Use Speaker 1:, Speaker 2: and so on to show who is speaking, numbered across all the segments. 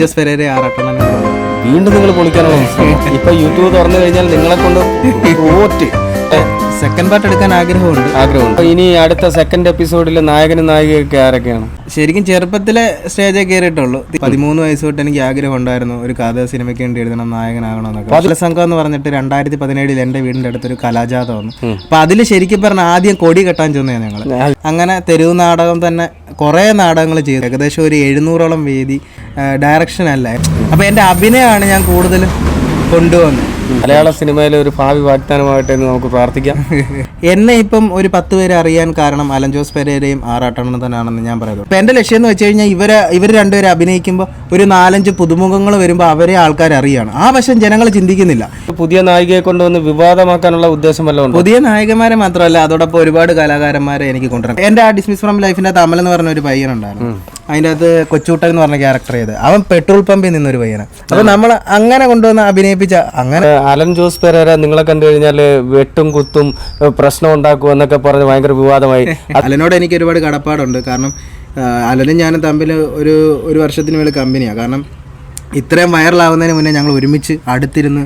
Speaker 1: ജോസ് പെരേരെ ആറാട്ടണ്ണൻ
Speaker 2: വീണ്ടും നിങ്ങൾ പൊളിക്കണം. ഇപ്പൊ യൂട്യൂബ് തുറന്നു കഴിഞ്ഞാൽ നിങ്ങളെ കൊണ്ട് ഓറ്റ്
Speaker 1: സെക്കൻഡ് പാർട്ട് എടുക്കാൻ ആഗ്രഹമുണ്ട്.
Speaker 2: ആഗ്രഹമുണ്ട്. ഇനി അടുത്ത സെക്കൻഡ് എപ്പിസോഡിൽ നായകനും നായികയൊക്കെ ആരൊക്കെയാണ്?
Speaker 1: ശരിക്കും ചെറുപ്പത്തിലെ സ്റ്റേജേ കയറിയിട്ടുള്ളൂ പതിമൂന്ന് വയസ്സ് തൊട്ട് എനിക്ക് ആഗ്രഹം ഉണ്ടായിരുന്നു ഒരു കഥ സിനിമയ്ക്ക് വേണ്ടി എഴുതണം നായകനാകണം എന്നൊക്കെ. സംഘം എന്ന് പറഞ്ഞിട്ട് രണ്ടായിരത്തി പതിനേഴിൽ എന്റെ വീടിന്റെ അടുത്തൊരു കലാജാതം വന്നു. അപ്പൊ അതിൽ ശരിക്കും പറഞ്ഞ ആദ്യം കൊടി കെട്ടാൻ ചെന്നേ ഞങ്ങൾ അങ്ങനെ തെരുവ് നാടകം തന്നെ കുറേ നാടകങ്ങൾ ചെയ്തു. ഏകദേശം ഒരു എഴുന്നൂറോളം വേദി ഡയറക്ഷൻ അല്ല. അപ്പൊ എന്റെ അഭിനയമാണ് ഞാൻ കൂടുതലും കൊണ്ടുവന്നത്.
Speaker 2: മലയാള സിനിമയിലെ ഒരു ഭാവി വാഗ്ദാനമാകട്ടെ എന്ന് നമുക്ക് പ്രാർത്ഥിക്കാം.
Speaker 1: എന്നെ ഇപ്പം ഒരു പത്ത് പേര് അറിയാൻ കാരണം അലൻ ജോസ് പെരേരയും ആറാട്ടണ്ണനും തന്നെയാണെന്ന് ഞാൻ പറയുന്നത് അപ്പൊ എന്റെ ലക്ഷ്യം എന്ന് വെച്ച് കഴിഞ്ഞാൽ ഇവരെ ഇവർ രണ്ടുപേരെ അഭിനയിക്കുമ്പോൾ ഒരു നാലഞ്ച് പുതുമുഖങ്ങൾ വരുമ്പോൾ അവരെ ആൾക്കാർ അറിയാണ്. ആ വശം ജനങ്ങൾ ചിന്തിക്കുന്നില്ല.
Speaker 2: പുതിയ നായികയെ കൊണ്ടുവന്ന് വിവാദമാക്കാനുള്ള ഉദ്ദേശം വല്ലതും
Speaker 1: പുതിയ നായകന്മാരെ മാത്രമല്ല അതോടൊപ്പം ഒരുപാട് കലാകാരന്മാരെ എനിക്ക് കൊണ്ടുവരണം. എന്റെ ആ ഡിസ്മിസ് ഫ്രം ലൈഫിന്റെ തമൽ എന്ന് പറഞ്ഞ ഒരു പയ്യനുണ്ടായിരുന്നു അതിന്റെ അകത്ത് കൊച്ചൂട്ടൻ എന്ന് പറഞ്ഞ ക്യാരക്ടർ ചെയ്ത് അവൻ പെട്രോൾ പമ്പിൽ നിന്നൊരു പയ്യനാണ് അപ്പൊ നമ്മൾ അങ്ങനെ കൊണ്ടുവന്ന് അഭിനയിപ്പിച്ച അങ്ങനെ
Speaker 2: അലൻ ജോസ് പെരേര നിങ്ങളെ കണ്ടു കഴിഞ്ഞാൽ വെട്ടും കുത്തും പ്രശ്നം ഉണ്ടാക്കും എന്നൊക്കെ പറഞ്ഞ് ഭയങ്കര വിവാദമായി.
Speaker 1: അലനോട് എനിക്ക് ഒരുപാട് കടപ്പാടുണ്ട്. കാരണം അലനും ഞാനും തമ്മിൽ ഒരു ഒരു വർഷത്തിന് മേളിൽ കമ്പനിയാണ് കാരണം ഇത്രയും വൈറലാവുന്നതിന് മുന്നേ ഞങ്ങൾ ഒരുമിച്ച് അടുത്തിരുന്ന്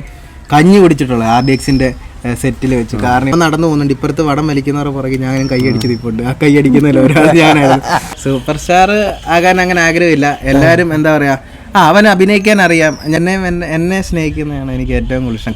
Speaker 1: കഞ്ഞി കുടിച്ചിട്ടുള്ളത് ആർ ഡി എക്സിന്റെ സെറ്റിൽ വെച്ച്. കാരണം നടന്നു പോകുന്നുണ്ട്. ഇപ്പുറത്ത് വടം വലിക്കുന്നവരുടെ പുറകെ ഞാനും കൈയടിച്ച് നിൽപ്പുണ്ട് ആ കൈയടിക്കുന്നതിൽ ഒരാൾ ഞാനായിരുന്നു. സൂപ്പർ സ്റ്റാർ ആകാൻ അങ്ങനെ ആഗ്രഹമില്ല. എല്ലാവരും എന്താ പറയുക ആ അവൻ അഭിനയിക്കാൻ അറിയാം. എന്നെ എന്നെ- സ്നേഹിക്കുന്നതാണ് എനിക്ക് ഏറ്റവും കൂടുതൽ ഇഷ്ടം.